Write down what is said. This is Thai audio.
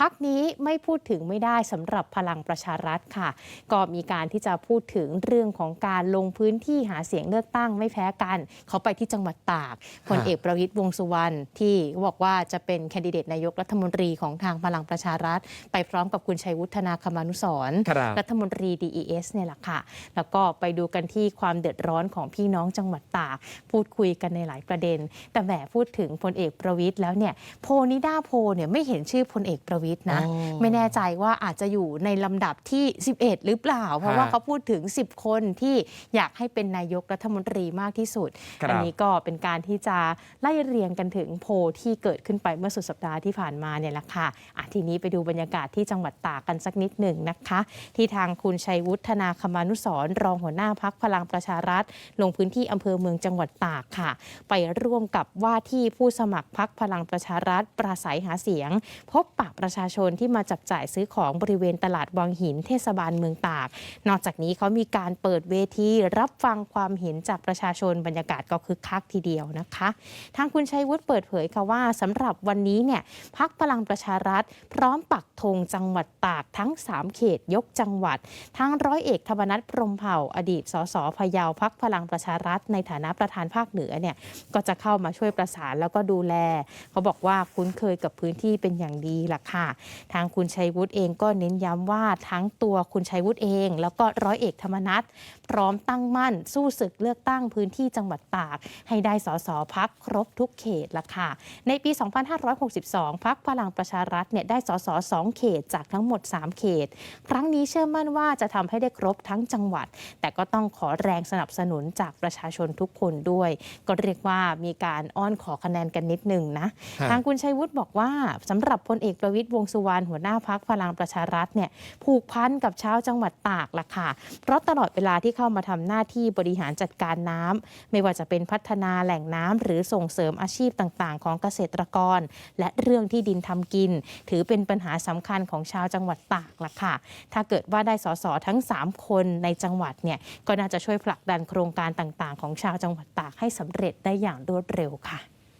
พักนี้ไม่พูดถึงไม่ได้สำหรับพลังประชารัฐค่ะ ก็มีการที่จะพูดถึงเรื่องของการลงพื้นที่หาเสียงเลือกตั้งไม่แพ้กัน เขาไปที่จังหวัดตากพลเอกประวิตยวงษ์สุวรรณที่บอกว่าจะเป็นแคนดิเดตนายกรัฐมนตรีของทางพลังประชารัฐ ไปพร้อมกับคุณชัยวุฒนาคมานุสรณ์ครับรัฐมนตรี DES เนี่ยแหละค่ะ แล้วก็ไปดูกันที่ความเดือดร้อนของพี่น้องจังหวัดตาก พูดคุยกันในหลายประเด็น แต่แหมพูดถึงพลเอกประวิตยแล้วเนี่ยโพลนิด้าโพลเนี่ยไม่เห็นชื่อพลเอกประวิตยนะอ๋อไม่แน่ใจว่าอาจจะอยู่ในลำดับที่ 11 หรือเปล่า เพราะว่าฮะเขาพูดถึง 10 คนที่อยากให้เป็นนายกรัฐมนตรีมากที่สุดครับอันี้ก็เป็นการที่จะไล่เรียงกันถึงโพลที่เกิดขึ้นไปเมื่อสุดสัปดาห์ที่ผ่านมาเนี่ยแหละค่ะอะทีนี้ไปดูบรรยากาศที่จังหวัดตากกันสักนิดหนึ่งนะคะ ที่ทางคุณชัยวุฒนาคมานุสรณ์รองหัวหน้าพักพลังประชารัฐ ลงพื้นที่อำเภอเมืองจังหวัดตากค่ะ ไปร่วมกับว่าที่ผู้สมัครพักพลังประชารัฐปราศัยหาเสียง พบปะประชาชนที่มาจับจ่ายซื้อของบริเวณตลาดวังหินเทศบาลเมืองตาก นอกจากนี้เขามีการเปิดเวทีรับฟังความเห็นจากประชาชนบรรยากาศก็คึกคักทีเดียวนะคะ ทางคุณชัยวุฒิเปิดเผยค่ะว่าสำหรับวันนี้เนี่ยพักพลังประชารัฐ พร้อมปักธงจังหวัดตากทั้ง 3 เขตยกจังหวัด ทั้งร้อยเอกธรรมนัฐพรมเผ่าอดีตสสพะเยาพักพลังประชารัฐ ในฐานะประธานภาคเหนือเนี่ยก็จะเข้ามาช่วยประสานแล้วก็ดูแล เขาบอกว่าคุ้นเคยกับพื้นที่เป็นอย่างดีล่ะค่ะทางคุณชัยวุฒิเองก็เน้นย้ำว่าทั้งตัวคุณชัยวุฒิเอง แล้วก็ร้อยเอกธรรมนัฐพร้อมตั้งมั่น สู้ศึกเลือกตั้งพื้นที่จังหวัดตาก ให้ได้สสพักครบทุกเขตละค่ะ ในปี 2562 พักพลังประชารัฐเนี่ยได้สสสองเขตจากทั้งหมด 3 เขต ครั้งนี้เชื่อมั่นว่าจะทำให้ได้ครบทั้งจังหวัด แต่ก็ต้องขอแรงสนับสนุนจากประชาชนทุกคนด้วย ก็เรียกว่ามีการอ้อนขอคะแนนกันนิดหนึ่งนะฮะทางคุณชัยวุฒิบอกว่าสำหรับพลเอกประวิตยวงสุวรรณหัวหน้าพักพลังประชารัฐเนี่ยผูกพันกับชาวจังหวัดตากล่ะค่ะ เพราะตลอดเวลาที่เข้ามาทำหน้าที่บริหารจัดการน้ำไม่ว่าจะเป็นพัฒนาแหล่งน้ำหรือส่งเสริมอาชีพต่างๆ ของเกษตรกร และเรื่องที่ดินทำกิน ถือเป็นปัญหาสำคัญของชาวจังหวัดตากล่ะค่ะ ถ้าเกิดว่าได้สสทั้ง 3 คนในจังหวัดเนี่ยก็น่าจะช่วยผลักดันโครงการต่างๆ ของชาวจังหวัดตากให้สำเร็จได้อย่างรวดเร็วค่ะ